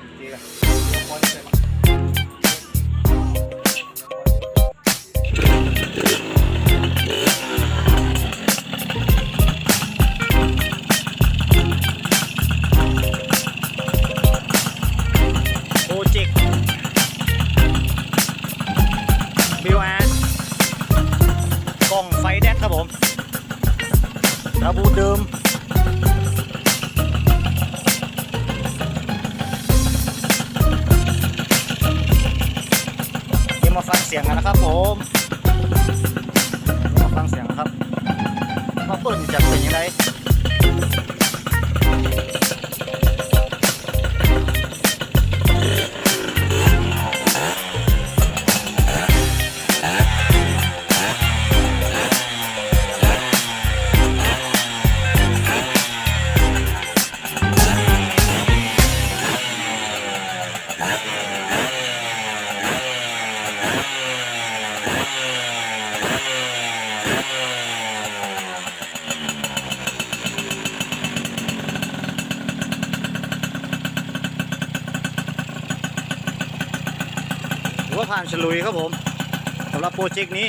โปรเจกต์บิวอาร์กล่องไฟแดกครับผมระบูเดิม เสียงกันนะครับผมมาฟังเสียงนะครับว่าเปิดจะเป็นยังไง ผ่านฉลุยครับผมสำหรับโปรเจกต์นี้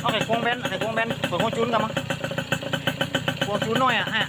เอาไข่ควงแบนไข่ควงแบนเปิ ดทุนหน่อยอะฮะ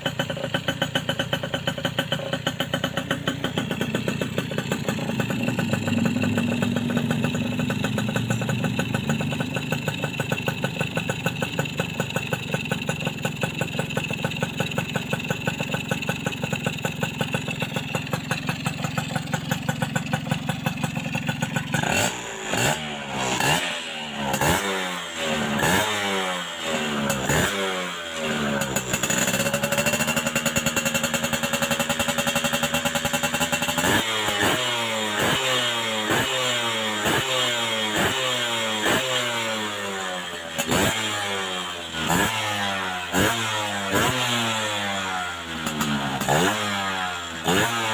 Ah.